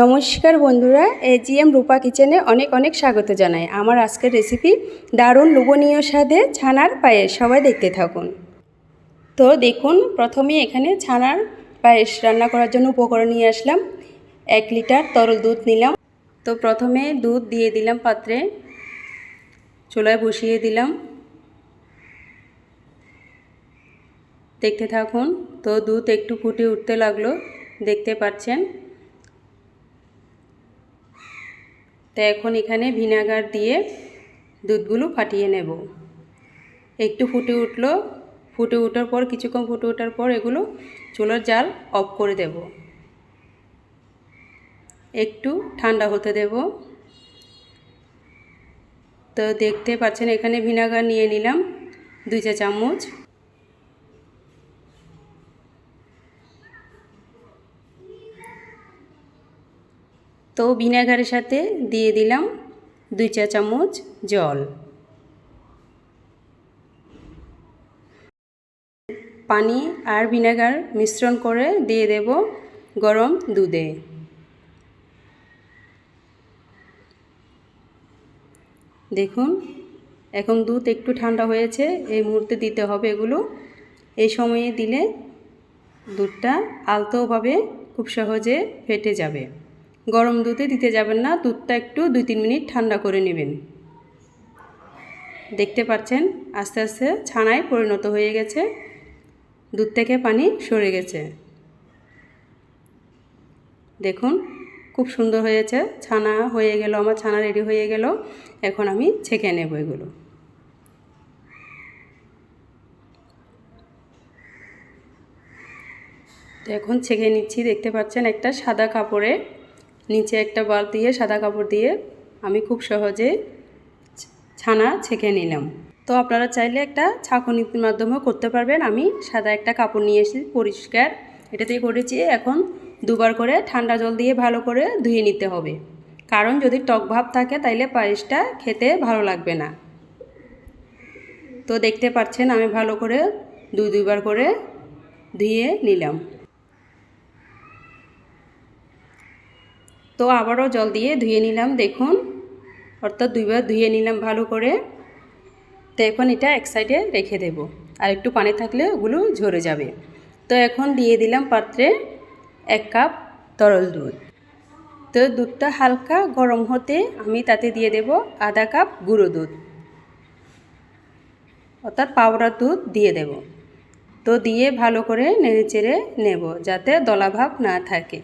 নমস্কার বন্ধুরা, এজিএম রূপা কিচেনে অনেক অনেক স্বাগত জানাই। আমার আজকের রেসিপি দারুণ লোভনীয় স্বাদে ছানার পায়েস, সবাই দেখতে থাকুন। তো দেখুন প্রথমে এখানে ছানার পায়েস রান্না করার জন্য উপকরণ নিয়ে আসলাম। এক লিটার তরল দুধ নিলাম। তো প্রথমে দুধ দিয়ে দিলাম পাত্রে। চুলায় বসিয়ে দিলাম। দেখতে থাকুন, তো দুধ একটু ফুটে উঠতে লাগল, দেখতে পাচ্ছেন? তো এখন এখানে ভিনেগার দিয়ে দুধগুলো ফাটিয়ে নেব। একটু ফুটে উঠল। ফুটে ওঠার পর, কিছুক্ষণ ফুটে ওঠার পর এগুলো চুলার জাল অফ করে দেব। একটু ঠান্ডা হতে দেব। তো দেখতে পাচ্ছেন, এখানে ভিনেগার নিয়ে নিলাম দুই চা চামচ। তো ভিনেগারের সাথে দিয়ে দিলাম দুই চা চামচ জল। পানি আর ভিনেগার মিশ্রণ করে দিয়ে দেব গরম দুধে। দেখুন, এখন দুধ একটু ঠান্ডা হয়েছে, এই মুহূর্তে দিতে হবে এগুলো। এই সময়ে দিলে দুধটা আলতোভাবে খুব সহজে ফেটে যাবে। গরম দুধে দিতে যাবেন না, দুধটা একটু দুই তিন মিনিট ঠান্ডা করে নেবেন। দেখতে পাচ্ছেন, আস্তে আস্তে ছানায় পরিণত হয়ে গেছে, দুধ থেকে পানি সরে গেছে। দেখুন, খুব সুন্দর হয়েছে, ছানা হয়ে গেল, আমার ছানা রেডি হয়ে গেল, এখন আমি ছেঁকে নেব এগুলো। তো এখন ছেঁকে নিচ্ছি, দেখতে পাচ্ছেন একটা সাদা কাপড়ে নিচে একটা বাল দিয়ে, সাদা কাপড় দিয়ে আমি খুব সহজে ছানা ছেঁকে নিলাম। তো আপনারা চাইলে একটা ছাঁকনির মাধ্যমেও করতে পারবেন। আমি সাদা একটা কাপড় নিয়ে এসেছি, পরিষ্কার। এটাতেই করেছি। এখন দুবার করে ঠান্ডা জল দিয়ে ভালো করে ধুয়ে নিতে হবে। কারণ যদি টক ভাব থাকে, তাইলে পায়েসটা খেতে ভালো লাগবে না। তো দেখতে পাচ্ছেন, আমি ভালো করে দুই দুইবার করে ধুয়ে নিলাম। তো আবারও জল দিয়ে ধুয়ে নিলাম, দেখুন। অর্থাৎ দুইবার ধুয়ে নিলাম ভালো করে। তো এখন এটা এক সাইডে রেখে দেব। আর একটু পানি থাকলে ওগুলো ঝরে যাবে। তো এখন দিয়ে দিলাম পাত্রে এক কাপ তরল দুধ। তো দুধটা হালকা গরম হতে আমি তাতে দিয়ে দেব আধা কাপ গুঁড়ো দুধ। অর্থাৎ পাউডার দুধ দিয়ে দেব। তো দিয়ে ভালো করে নেড়ে চেড়ে নেব যাতে দলাভাব না থাকে।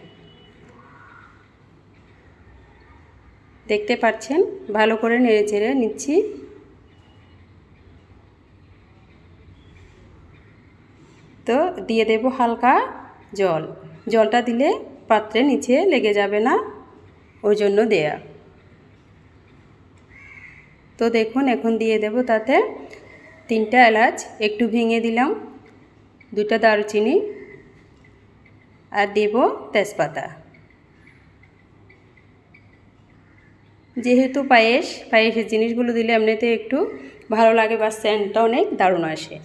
দেখতে পাচ্ছেন? ভালো করে নেড়ে চেড়ে নিচ্ছি। তো দিয়ে দেব হালকা জল। জলটা দিলে পাত্রে নিচে লেগে যাবে না, ওই জন্য দেয়া। তো দেখুন, এখন দিয়ে দেব তাতে তিনটা এলাচ, একটু ভেঙে দিলাম দুটা দারুচিনি, আর দেব তেজপাতা। যেহেতু পায়েস, পায়েসের জিনিসগুলো দিলে এমনিতে একটু ভালো লাগে বা স্যান্ডটা অনেক দারুণ আসে।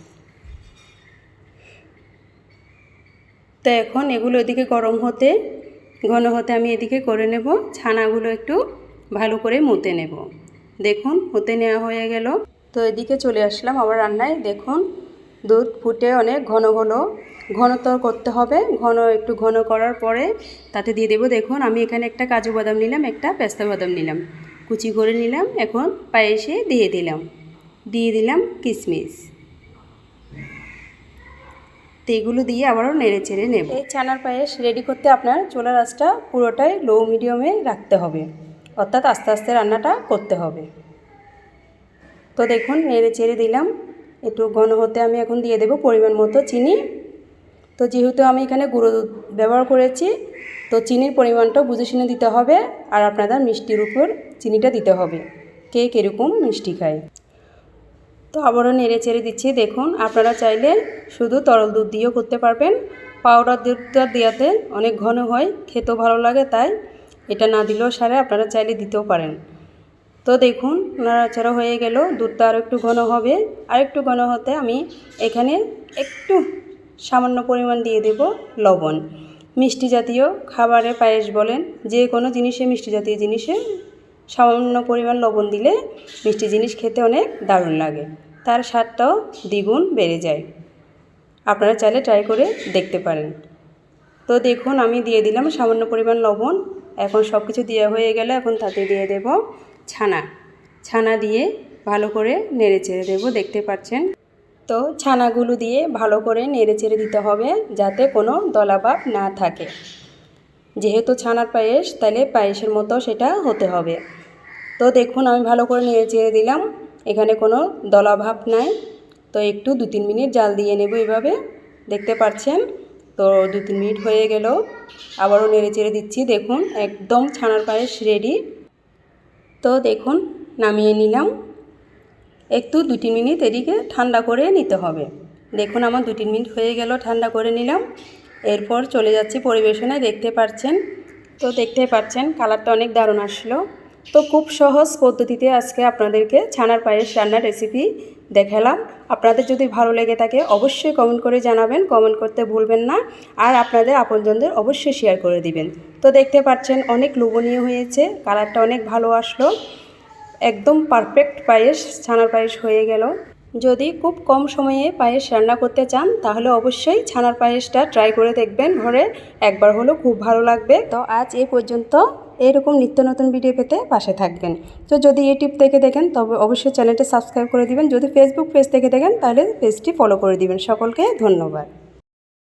তো এখন এগুলো এদিকে গরম হতে, ঘন হতে আমি এদিকে করে নেব। ছানাগুলো একটু ভালো করে মুতে নেব। দেখুন হতে নেওয়া হয়ে গেল। তো এদিকে চলে আসলাম আবার রান্নায়। দেখুন, দুধ ফুটে অনেক ঘন ঘন ঘনতর করতে হবে। ঘন, একটু ঘন করার পরে তাতে দিয়ে দেবো, দেখুন, আমি এখানে একটা কাজু বাদাম নিলাম, একটা পেস্তা বাদাম নিলাম। কুচি করে নিলাম, এখন পায়েসে দিয়ে দিলাম। দিয়ে দিলাম কিশমিশ তো এগুলো দিয়ে আবারও নেড়ে চেড়ে নেব। এই ছানার পায়েস রেডি করতে আপনার চোলার আঁচটা পুরোটাই লো মিডিয়ামে রাখতে হবে। অর্থাৎ আস্তে আস্তে রান্নাটা করতে হবে। তো দেখুন, নেড়ে চেড়ে দিলাম। একটু ঘন হতে আমি এখন দিয়ে দেব পরিমাণ মতো চিনি। তো যেহেতু আমি এখানে গুঁড়ো দুধ ব্যবহার করেছি, তো চিনির পরিমাণটা বুঝে শুনে দিতে হবে আর আপনাদের মিষ্টির উপর চিনিটা দিতে হবে। কে কীরকম মিষ্টি খায়। তো আবারও নেড়ে চেড়ে দিচ্ছি, দেখুন আপনারা চাইলে শুধু তরল দুধ দিয়েও করতে পারবেন। পাউডার দুধটা দেওয়াতে অনেক ঘন হয়, খেতেও ভালো লাগে, তাই এটা না দিলেও সারে, আপনারা চাইলে দিতেও পারেন। তো দেখুন নাড়াচাড়া হয়ে গেল, দুধটা আরও একটু ঘন হবে। আর একটু ঘন হতে আমি এখানে একটু সামান্য পরিমাণ দিয়ে দেব লবণ। মিষ্টি জাতীয় খাবারে পায়েস বলেন, যে কোনো জিনিসে, মিষ্টি জাতীয় জিনিসে সামান্য পরিমাণ লবণ দিলে মিষ্টি জিনিস খেতে অনেক দারুণ লাগে। তার স্বাদটাও দ্বিগুণ বেড়ে যায়। আপনারা চাইলে ট্রাই করে দেখতে পারেন। তো দেখুন, আমি দিয়ে দিলাম সামান্য পরিমাণ লবণ। এখন সব কিছু দেওয়া হয়ে গেলে এখন তাতে দিয়ে দেব ছানা। ছানা দিয়ে ভালো করে নেড়ে চেড়ে দেবো, দেখতে পাচ্ছেন? তো ছানাগুলো দিয়ে ভালো করে নেড়ে চেড়ে দিতে হবে যাতে কোনো দলাভাব না থাকে। যেহেতু ছানার পায়েস, তাহলে পায়েসের মতো সেটা হতে হবে। তো দেখুন, আমি ভালো করে নেড়ে চেড়ে দিলাম। এখানে কোনো দলাভাব নাই। তো একটু দু তিন মিনিট জাল দিয়ে নেব এভাবে। দেখতে পাচ্ছেন? তো দু তিন মিনিট হয়ে গেল। আবারও নেড়ে চেড়ে দিচ্ছি। দেখুন, একদম ছানার পায়েস রেডি তো দেখুন, নামিয়ে নিলাম। একটু দু তিন মিনিট এদিকে ঠান্ডা করে নিতে হবে। দেখুন আমার দু তিন মিনিট হয়ে গেল, ঠান্ডা করে নিলাম। এরপর চলে যাচ্ছি পরিবেশনে, দেখতে পাচ্ছেন? তো দেখতে পাচ্ছেন, কালারটা অনেক দারুণ আসলো। তো খুব সহজ পদ্ধতিতে আজকে আপনাদেরকে ছানার পায়েস রান্নার রেসিপি দেখালাম। আপনাদের যদি ভালো লেগে থাকে, অবশ্যই কমেন্ট করে জানাবেন কমেন্ট করতে ভুলবেন না। আর আপনাদের আপনজনদের অবশ্যই শেয়ার করে দিবেন। তো দেখতে পাচ্ছেন, অনেক লোভনীয় হয়েছে, কালারটা অনেক ভালো আসলো। একদম পারফেক্ট পায়েস, ছানার পায়েস হয়ে গেল। যদি খুব কম সময়ে পায়েস রান্না করতে চান, তাহলে অবশ্যই ছানার পায়েসটা ট্রাই করে দেখবেন ঘরে। একবার হলেও খুব ভালো লাগবে। তো আজ এই পর্যন্ত। এরকম নিত্য নতুন ভিডিও পেতে পাশে থাকবেন। তো যদি ইউটিউব থেকে দেখেন, তবে অবশ্যই চ্যানেলটা সাবস্ক্রাইব করে দিবেন। যদি ফেসবুক পেজ থেকে দেখেন, তাহলে পেজটি ফলো করে দিবেন। সকলকে ধন্যবাদ।